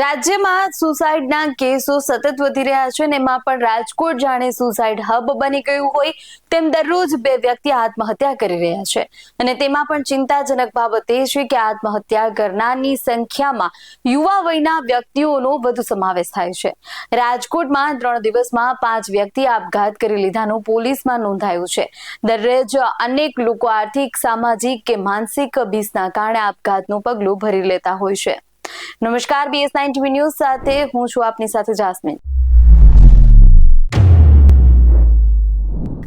રાજ્યમાં સુસાઇડના કેસો સતત વધી રહ્યા છે અને એમાં પણ રાજકોટ જાણે સુસાઇડ હબ બની ગયું હોય તેમ દરરોજ બે વ્યક્તિ આત્મહત્યા કરી રહ્યા છે. અને તેમાં પણ ચિંતાજનક બાબત એ છે કે આત્મહત્યા કરનારની સંખ્યામાં યુવા વયના વ્યક્તિઓનો વધુ સમાવેશ થાય છે. રાજકોટમાં ત્રણ દિવસમાં પાંચ વ્યક્તિ આપઘાત કરી લીધાનું પોલીસમાં નોંધાયું છે. દરરોજ અનેક લોકો આર્થિક, સામાજિક કે માનસિક બીસના કારણે આપઘાતનું પગલું ભરી લેતા હોય છે. નમસ્કાર બીએસ નાઇન ટીવી ન્યૂઝ સાથે હું છું આપની સાથે જાસ્મીન.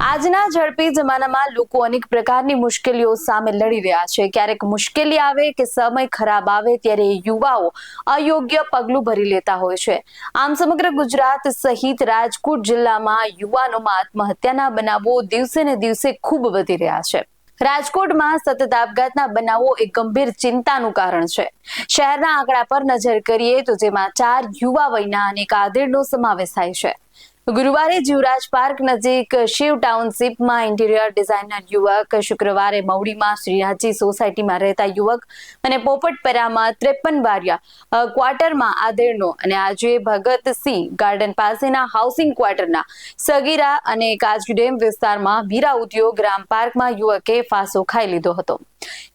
આજના ઝડપી જમાનામાં લોકો અનેક પ્રકારની મુશ્કેલીઓ સામે લડી રહ્યા છે. ક્યારેક મુશ્કેલી આવે કે સમય ખરાબ આવે ત્યારે યુવાઓ અયોગ્ય પગલું ભરી લેતા હોય છે. આમ સમગ્ર ગુજરાત સહિત રાજકોટ જિલ્લામાં યુવાનોમાં આત્મહત્યાના બનાવો દિવસે ને દિવસે ખૂબ વધી રહ્યા છે. રાજકોટમાં સતત આપઘાતના બનાવો એક ગંભીર ચિંતાનું કારણ છે. શહેરના આંકડા પર નજર કરીએ તો જેમાં ચાર યુવા વયના અને આધેડનો સમાવેશ થાય છે. ગુરુવારે જીવરાજ પાર્ક નજીક શિવ ટાઉનશીપમાં ઇન્ટિરિયર ડિઝાઇનર યુવક શુક્રવારે મવડીમાં શ્રીરાજી સોસાયટીમાં રહેતા યુવક અને પોપટપરામાં ત્રેપન બારિયા ક્વાર્ટરમાં આધેડનો અને આજે ભગતસિંહ ગાર્ડન પાસેના હાઉસિંગ ક્વાર્ટરના સગીરા અને કાજડેમ વિસ્તારમાં વીરા ઉદ્યોગ ગ્રામ પાર્કમાં યુવકે ફાંસો ખાઈ લીધો હતો.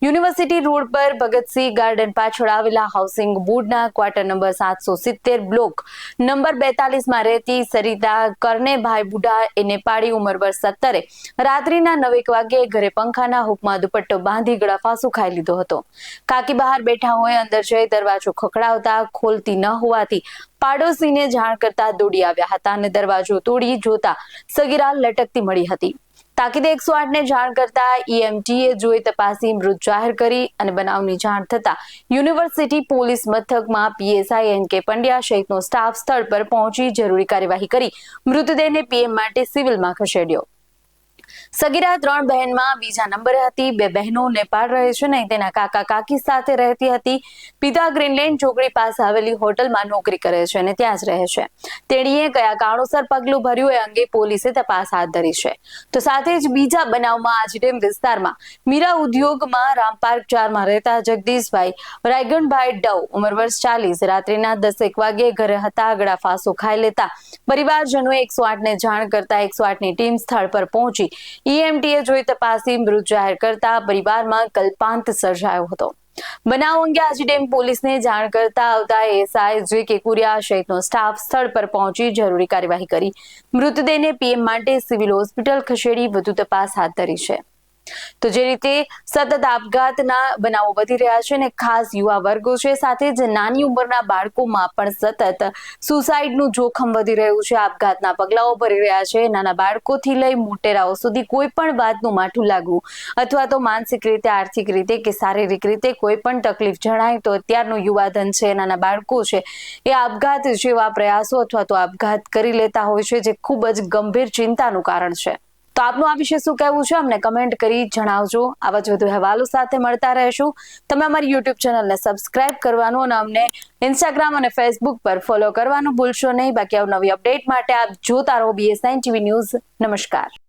યુનિવર્સિટી રોડ પર ભગતસિંહ ગાર્ડન પાછળ આવેલા હાઉસિંગ બોર્ડના ક્વાર્ટર નંબર સાતસો સિત્તેર બ્લોક નંબર બેતાલીસમાં રહેતી સરિતા કરનેભાઈ બુઢા એ નેપાળી ઉંમર વર્ષ સત્તરે. રાત્રિના નવેક વાગ્યે ઘરે પંખાના હુકમાં દુપટ્ટો બાંધી ગળાફાંસો ખાઈ લીધો હતો. કાકી બહાર બેઠા હોય અંદર જઈ દરવાજો ખખડાવતા ખોલતી ન હોવાથી પાડોશીને જાણ કરતા દોડી આવ્યા હતા અને દરવાજો તોડી જોતા સગીરા લટકતી મળી હતી. તાકીદે એકસો આઠને જાણ કરતા ઈએમટીએ જોઈ તપાસી મૃત જાહેર કરી અને બનાવની જાણ થતા યુનિવર્સિટી પોલીસ મથકમાં પીએસઆઈ એન કે પંડ્યા સહિતનો સ્ટાફ સ્થળ પર પહોંચી જરૂરી કાર્યવાહી કરી મૃતદેહને પીએમ માટે સિવિલમાં ખસેડ્યો. સગીરા ત્રણ બહેનમાં બીજા નંબરે હતી, બે બહેનો નેપાળ રહે છે ને, તેના કાકા કાકી સાથે રહેતી હતી. પિતા ગ્રીનલેન્ડ ચોકડી પાસે આવેલી હોટલમાં નોકરી કરે છે અને ત્યાં જ રહે છે. તેણીએ કયા કારણોસર પગલું ભર્યું એ અંગે પોલીસે તપાસ હાથ ધરી છે. તો સાથે જ બીજા બનાવમાં આજડેમ વિસ્તારમાં મીરા ઉદ્યોગમાં રામપાર્ક ચારમાં રહેતા જગદીશભાઈ રાયગણભાઈ ડવ, ઉંમર વર્ષ ચાલીસ, રાત્રિના દસેક વાગ્યે ઘરે હતા, ગળા ફાંસો ખાઈ લેતા પરિવારજનોએ એકસો આઠને જાણ કરતા એકસો આઠની ટીમ સ્થળ પર પહોંચી ઈએમટીએ જોઈ તપાસી મૃત જાહેર કરતા પરિવારમાં કલ્પાંત સર્જાયો હતો. બનાવ અંગે આજીડેમ પોલીસને જાણ કરતા આવતા એસઆઈ જે કેકુરિયા સહિતનો સ્ટાફ સ્થળ પર પહોંચી જરૂરી કાર્યવાહી કરી. મૃતદેહને પીએમ માટે સિવિલ હોસ્પિટલ ખસેડી વધુ તપાસ હાથ ધરી છે. તો જે રીતે સતત આપઘાતના બનાવો વધી રહ્યા છે અને ખાસ યુવા વર્ગો છે, સાથે જ નાની ઉંમરના બાળકોમાં પણ સતત સુસાઇડનું જોખમ વધી રહ્યું છે. આપઘાતના પગલાઓ ભરી રહ્યા છે. નાના બાળકોથી લઈ મોટેરાઓ સુધી કોઈ પણ વાતનું માઠું લાગવું અથવા તો માનસિક રીતે, આર્થિક રીતે કે શારીરિક રીતે કોઈ પણ તકલીફ જણાય તો અત્યારનું યુવાધન છે, નાના બાળકો છે, એ આપઘાત જેવા પ્રયાસો અથવા તો આપઘાત કરી લેતા હોય છે, જે ખૂબ જ ગંભીર ચિંતાનું કારણ છે. તો આપનું આ વિશે શું કહેવું છે? અમને કમેન્ટ કરી જણાવજો. આવા જ વધુ અહેવાલો સાથે મળતા રહેશું. તમે અમારી યુટ્યુબ ચેનલને સબસ્ક્રાઇબ કરવાનું અને અમને ઇન્સ્ટાગ્રામ અને ફેસબુક પર ફોલો કરવાનું ભૂલશો નહીં. બાકી નવી અપડેટ માટે આપ જોતા રહો બીએસ નાઇન ટીવી ન્યૂઝ નમસ્કાર.